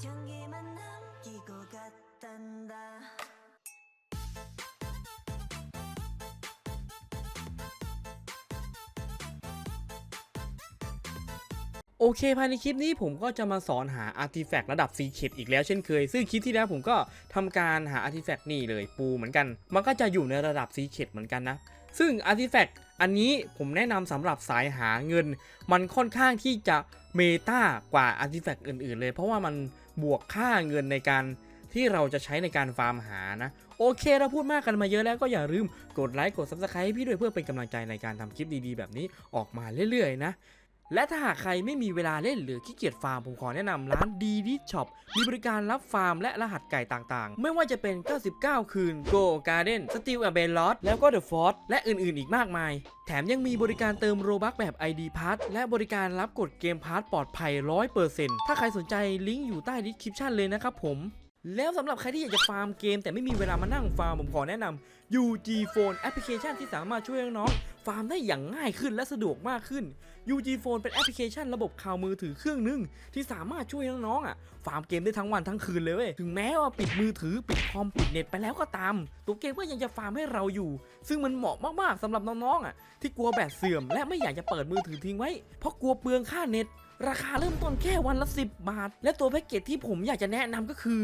향기만 남기고 갔단다 โอเคภายในคลิปนี้ผมก็จะมาสอนหาอาร์ติแฟกต์ระดับซีเคดอีกแล้วเช่นเคย ซึ่งคลิปที่แล้วผมก็ทำการหาอาร์ติแฟกต์นี่เลยปูเหมือนกัน มันก็จะอยู่ในระดับซีเคดเหมือนกันนะ ซึ่งอาร์ติแฟกต์อันนี้ผมแนะนำสำหรับสายหาเงิน มันค่อนข้างที่จะเมตากว่าอาร์ติแฟกต์อื่นๆเลย เพราะว่ามัน บวกค่าเงินในการที่เราจะใช้ในการฟาร์มหานะ โอเคเราพูดมากกันมาเยอะแล้วก็อย่าลืมกดไลค์กด subscribe ให้พี่ด้วยเพื่อเป็นกำลังใจในการทำคลิปดีๆ แบบนี้ออกมาเรื่อยๆนะ และถ้าหากใครไม่มีเวลาเล่นหรือขี้เกียจฟาร์ม ผมขอแนะนำร้านดีดิช็อปมีบริการรับฟาร์มและรหัสไก่ต่างๆ ไม่ว่าจะเป็น 99 คืน Go Garden Steel a b e l o t แล้วก็ The Force และอื่นๆ อีกมากมาย แถมยังมีบริการเติมโรบัคแบบ ID Pass และบริการรับกดเกมพาร์ทปลอดภัย 100%ถ้าใครสนใจลิงก์อยู่ใต้ดีคริปชันเลยนะครับผม แล้วสำหรับใครที่อยากจะฟาร์มเกม แต่ไม่มีเวลามานั่งฟาร์ม ผมขอแนะนำ UG Phone แอปพลิเคชันที่สามารถช่วยน้องๆฟาร์มได้อย่างง่ายขึ้นและสะดวกมากขึ้น UG Phone เป็นแอปพลิเคชันระบบข่าวมือถือเครื่องหนึง ที่สามารถช่วยน้องๆอะฟาร์มเกมได้ทั้งวันทั้งคืนเลยเว้ยถึงแม้ว่าปิดมือถือปิดคอมปิดเน็ตไปแล้วก็ตาม ตัวเกมก็ยังจะฟาร์มให้เราอยู่ ซึ่งมันเหมาะมากๆสำหรับน้องๆอะที่กลัวแบตเสื่อม และไม่อยากจะเปิดมือถือทิ้งไว้เพราะกลัวเปลืองค่าเน็ต ราคาเริ่มต้นแค่วันละ 10 บาท และตัวแพ็กเกจที่ผมอยากจะแนะนำก็คือ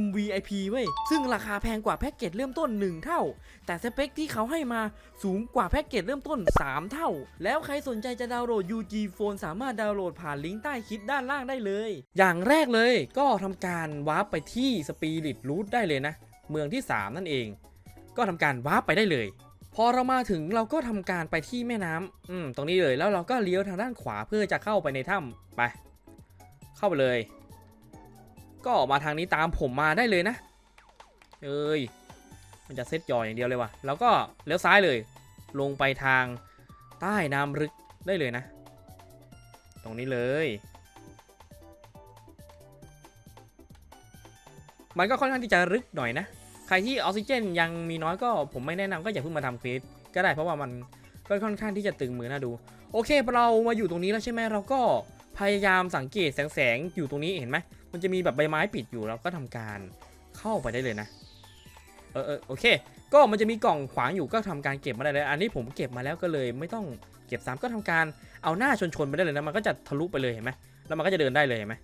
MVIP เว้ย ซึ่งราคาแพงกว่าแพ็กเกจเริ่มต้น 1 เท่า แต่สเปคที่เขาให้มาสูงกว่าแพ็กเกจเริ่มต้น 3 เท่า แล้วใครสนใจจะดาวน์โหลด UG Phone สามารถดาวน์โหลดผ่านลิงก์ใต้คลิปด้านล่างได้เลย อย่างแรกเลยก็ทำการวาร์ปไปที่ Spirit Root ได้เลยนะ เมืองที่ 3 นั่นเอง ก็ทำการวาร์ปไปได้เลย พอเรามาถึงเราก็ทำการไปที่แม่น้ำอืมตรงนี้เลยแล้วเราก็เลี้ยวทางด้านขวาเพื่อจะเข้าไปในถ้ำไป เข้าไปเลย ก็ออกมาทางนี้ตามผมมาได้เลยนะ เอ้ยมันจะเซตจออย่างเดียวเลยว่ะ แล้วก็เลี้ยวซ้ายเลย ลงไปทางใต้น้ำลึกได้เลยนะ ตรงนี้เลย มันก็ค่อนข้างที่จะลึกหน่อยนะ ใครที่ออกซิเจนยังมีน้อยก็ผมไม่แนะนำก็อย่าเพิ่งมาทำเควสก็ได้เพราะว่ามันก็ค่อนข้างที่จะตึงมือน่าดู โอเคเรามาอยู่ตรงนี้แล้วใช่ไหมเราก็พยายามสังเกตแสงแสงอยู่ตรงนี้เห็นไหมมันจะมีแบบใบไม้ปิดอยู่เราก็ทำการเข้าไปได้เลยนะ เออเออโอเค ก็มันจะมีกล่องขวางอยู่ก็ทำการเก็บมาได้เลย อันนี้ผมเก็บมาแล้วก็เลยไม่ต้องเก็บซ้ำก็ทำการเอาหน้าชนชนๆไปได้เลยนะมันก็จะทะลุไปเลยเห็นไหมแล้วมันก็จะเดินได้เลยเห็นไหม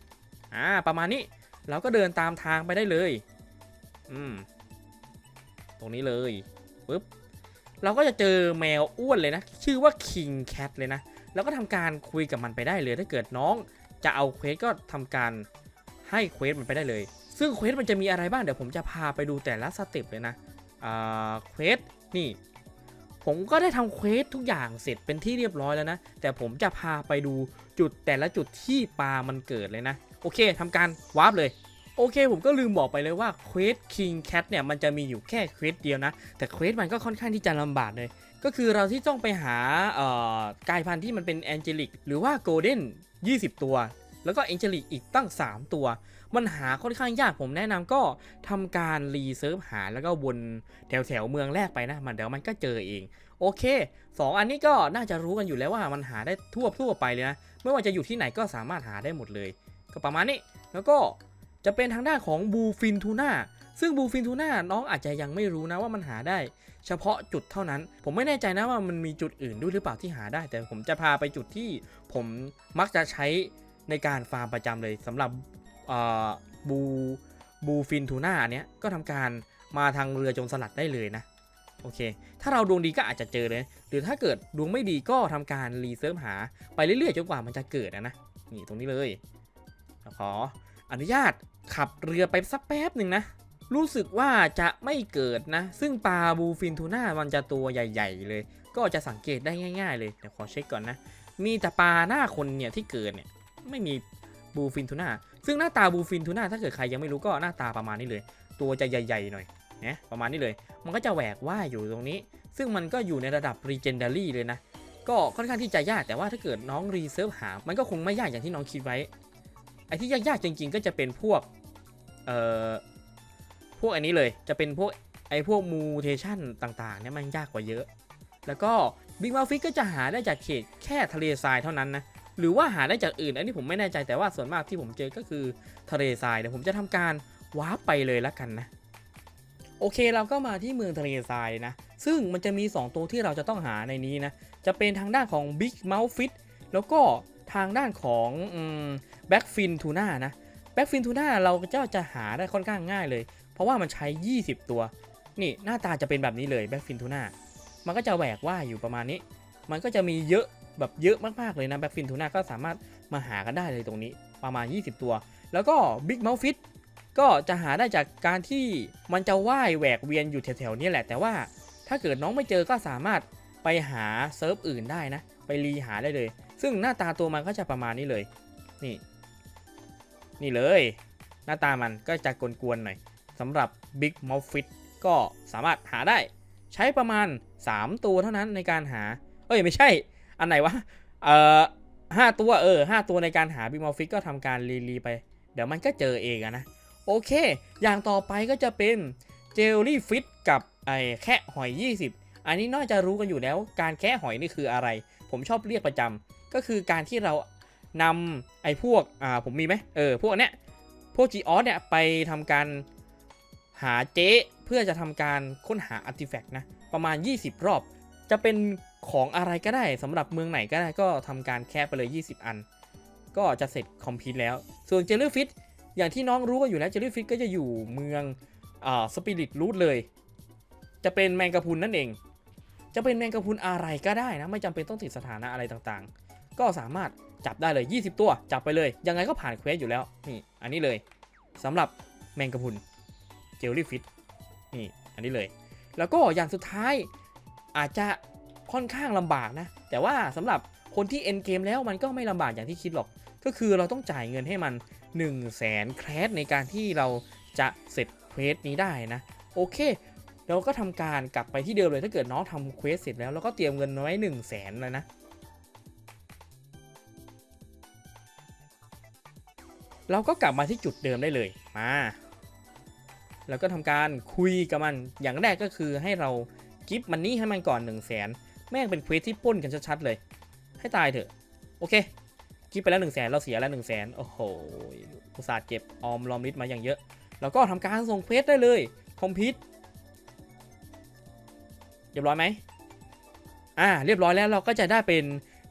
อ่าประมาณนี้เราก็เดินตามทางไปได้เลย อืม ตรงนี้เลยปึ๊บเราก็จะเจอแมวอ้วนเลยนะ ชื่อว่า King Cat เลยนะ แล้วก็ทำการคุยกับมันไปได้เลย ถ้าเกิดน้องจะเอาเควสก็ทำการให้เควสมันไปได้เลย ซึ่งเควสมันจะมีอะไรบ้าง เดี๋ยวผมจะพาไปดูแต่ละสเต็ปเลยนะอ่าเควสนี่ ผมก็ได้ทำเควสทุกอย่างเสร็จเป็นที่เรียบร้อยแล้วนะ แต่ผมจะพาไปดูจุดแต่ละจุดที่ปลามันเกิดเลยนะ โอเคทำการวาร์ปเลย โอเคผมก็ลืมบอกไปเลยว่าเควส King Cat เนี่ยมันจะมีอยู่แค่เควสเดียวนะ แต่เควสมันก็ค่อนข้างที่จะลำบากเลย ก็คือเราที่ต้องไปหาเอ่อกายพันธุ์ที่มันเป็นแองเจลิกหรือว่าโกลเด้น20 ตัว แล้วก็แองเจลิกอีกตั้ง 3 ตัว มันหาค่อนข้างยากผมแนะนำก็ทำการรีเซิร์ฟหาแล้วก็วนแถวแถวเมืองแรกไปนะ มันเดี๋ยวมันก็เจอเอง โอเค 2 อันนี้ก็น่าจะรู้กันอยู่แล้วว่ามันหาได้ทั่วทั่วไปเลยนะไม่ว่าจะอยู่ที่ไหนก็สามารถหาได้หมดเลย ก็ประมาณนี้แล้วก็ จะเป็นทางด้านของบูฟินทูน่าซึ่งบูฟินทูน่าน้องอาจจะยังไม่รู้นะว่ามันหาได้ เฉพาะจุดเท่านั้น ผมไม่แน่ใจนะว่ามันมีจุดอื่นด้วยหรือเปล่าที่หาได้ แต่ผมจะพาไปจุดที่ผมมักจะใช้ในการฟาร์มประจำเลยสำหรับบูบูฟินทูน่าอันเนี้ยก็ทำการมาทางเรือโจรสลัดได้เลยนะโอเค ถ้าเราดวงดีก็อาจจะเจอเลย หรือถ้าเกิดดวงไม่ดีก็ทำการรีเซิร์ฟหาไปเรื่อยๆจนกว่ามันจะเกิดนะนะ นี่ตรงนี้เลย ขออนุญาต ขับเรือไปสักแป๊บหนึ่งนะ รู้สึกว่าจะไม่เกิดนะ ซึ่งปลาบูฟินทูน่ามันจะตัวใหญ่ ๆ เลย ก็จะสังเกตได้ง่าย ๆ เลยเดี๋ยวขอเช็คก่อนนะ มีแต่ปลาหน้าคนเนี่ยที่เกิดเนี่ยไม่มีบูฟินทูน่าซึ่งหน้าตาบูฟินทูน่าถ้าเกิดใครยังไม่รู้ก็หน้าตาประมาณนี้เลย ตัวจะใหญ่ ๆ หน่อยนะประมาณนี้เลย มันก็จะแหวกว่ายอยู่ตรงนี้ ซึ่งมันก็อยู่ในระดับ Legendary เลยนะ ก็ค่อนข้างที่จะยากแต่ว่าถ้าเกิดน้องรีเซิร์ฟหา มันก็คงไม่ยากอย่างที่น้องคิดไว้ อ้ที่ยากๆจริง ๆ ก็จะเป็นพวก เอ่อ พวกอันนี้เลย จะเป็นพวกไอ้พวกมูเทชันต่างๆเนี่ยมันยากกว่าเยอะ แล้วก็บิ๊กมาฟิกก็จะหาได้จากเขตแค่ทะเลทรายเท่านั้นนะ หรือว่าหาได้จากอื่น อันนี้ผมไม่แน่ใจแต่ว่าส่วนมากที่ผมเจอก็คือทะเลทรายเดี๋ยวผมจะทำการวาร์ปไปเลยละกันนะ โอเคเราก็มาที่เมืองทะเลทรายนะ ซึ่งมันจะมี 2 ตัวที่เราจะต้องหาในนี้นะ จะเป็นทางด้านของ Big Mouth Fish แล้วก็ทางด้านของ แบ็กฟินทูน่านะแบ็กฟินทูน่าเราจะจะหาได้ค่อนข้างง่ายเลย เพราะว่ามันใช้ 20 ตัว นี่หน้าตาจะเป็นแบบนี้เลยแบ็กฟินทูน่ามันก็จะแหวกว่ายอยู่ประมาณนี้ มันก็จะมีเยอะแบบเยอะมากๆเลยนะแบ็กฟินทูน่าก็สามารถมาหากันได้เลยตรงนี้ประมาณ 20 ตัว แล้วก็ Big Mouth Fish ก็จะหาได้จากการที่มันจะว่ายแหวกเวียนอยู่แถวๆนี้แหละ แต่ว่าถ้าเกิดน้องไม่เจอก็สามารถไปหาเซิร์ฟอื่นได้นะ ไปรีหาได้เลย ซึ่งหน้าตาตัวมันก็จะประมาณนี้เลย นี่ นี่เลย หน้าตามันก็จะกวนๆหน่อยสำหรับ Big Mouth Fish ก็สามารถหาได้ ใช้ประมาณ 3 ตัวเท่านั้นในการหา เอ้ยไม่ใช่ อันไหนวะ เอ่อห้าตัวเออห้าตัวในการหา Big Mouth Fish ก็ทำการรีรีไป เดี๋ยวมันก็เจอเองอะนะ โอเค อย่างต่อไปก็จะเป็นเจลลี่ฟิตกับไอ้แค่หอย 20 อันนี้น่าจะรู้กันอยู่แล้ว การแค่หอยนี่คืออะไร ผมชอบเรียกประจำก็คือการที่เรา นำไอ้พวกอ่าผมมีไหมเออพวกเนี้ยพวก g ีออสเนี่ยไปทำการหาเจ๊เพื่อจะทำการค้นหาอาร์ติแฟกต์นะประมาณ 20 รอบ จะเป็นของอะไรก็ได้สำหรับเมืองไหนก็ได้ก็ทำการแค่ไปเลย 20 อัน ก็จะเสร็จคอมพิวต์แล้ว ส่วนเจลลี่ฟิตอย่างที่น้องรู้กันอยู่แล้วเจลลี่ฟิชก็จะอยู่เมืองอ่าสปิริตรูทเลย จะเป็นแมงกะพุนนั่นเอง จะเป็นแมงกะพุนอะไรก็ได้นะ ไม่จำเป็นต้องติดสถานะอะไรต่างๆ ก็สามารถ จับได้เลย 20 ตัว จับไปเลย ยังไงก็ผ่านเควสอยู่แล้ว นี่ อันนี้เลยสำหรับแมงกะพุนเจลลี่ฟิชนี่ อันนี้เลย แล้วก็อย่างสุดท้ายอาจจะค่อนข้างลำบากนะ แต่ว่าสำหรับคนที่เอ็นเกมแล้วมันก็ไม่ลำบากอย่างที่คิดหรอก ก็คือเราต้องจ่ายเงินให้มัน 1 0 0 0 0แสนแครสในการที่เราจะเสร็จเควสนี้ได้นะ โอเค เราก็ทำการกลับไปที่เดิมเลยถ้าเกิดน้องทำเควสเสร็จแล้วเราก็เตรียมเงินไว้1 0 0 0 0แสนเลยนะ เราก็กลับมาที่จุดเดิมได้เลยมาแล้วก็ทำการคุยกับมันอย่างแรกก็คือให้เรากิฟต์มันนี่ให้มันก่อน1 0 0 0 0แสนแม่งเป็นเควสที่ป้นกันชัดๆเลย ให้ตายเถอะ โอเคกิฟไปแล้ว1นึ่งแสนเราเสียแล้ว1นึ่งแสนโอ้โหอุตส่าห์เก็บออมรอมริดมาอย่างเยอะ แล้วก็ทำการส่งเควสได้เลยคอมพิวเรียบร้อยไหมอ่าเรียบร้อยแล้วเราก็จะได้เป็น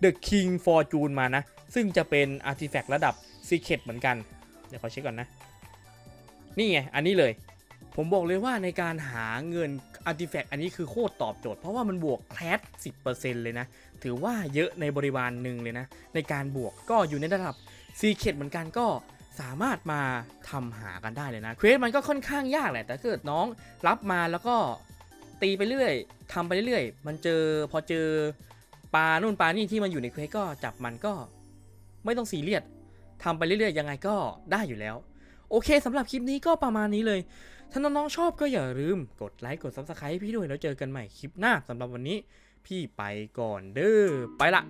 The King Fortune มานะ ซึ่งจะเป็นอาร์ติแฟกต์ระดับ Secret เหมือนกัน เดี๋ยวขอเช็คก่อนนะ นี่ไง อันนี้เลย ผมบอกเลยว่าในการหาเงินอาร์ติแฟกต์อันนี้คือโคตรตอบโจทย์ เพราะว่ามันบวกแคลส10%เลยนะ ถือว่าเยอะในบริวารหนึ่งเลยนะ ในการบวกก็อยู่ในระดับซีเคดเหมือนกันก็สามารถมาทำหากันได้เลยนะเควสมันก็ค่อนข้างยากแหละ แต่ถ้าเกิดน้องรับมาแล้วก็ตีไปเรื่อยทำไปเรื่อยมันเจอพอเจอปลานู่นปลานี่ที่มันอยู่ในเควสก็จับมันก็ไม่ต้องซีเรียส ทำไปเรื่อยๆ ยังไงก็ได้อยู่แล้ว โอเคสำหรับคลิปนี้ก็ประมาณนี้เลย ถ้าน้องๆชอบก็อย่าลืมกดไลค์กดซับสไครต์พี่ด้วยแล้วเจอกันใหม่คลิปหน้าสำหรับวันนี้ พี่ไปก่อนเด้อไปละ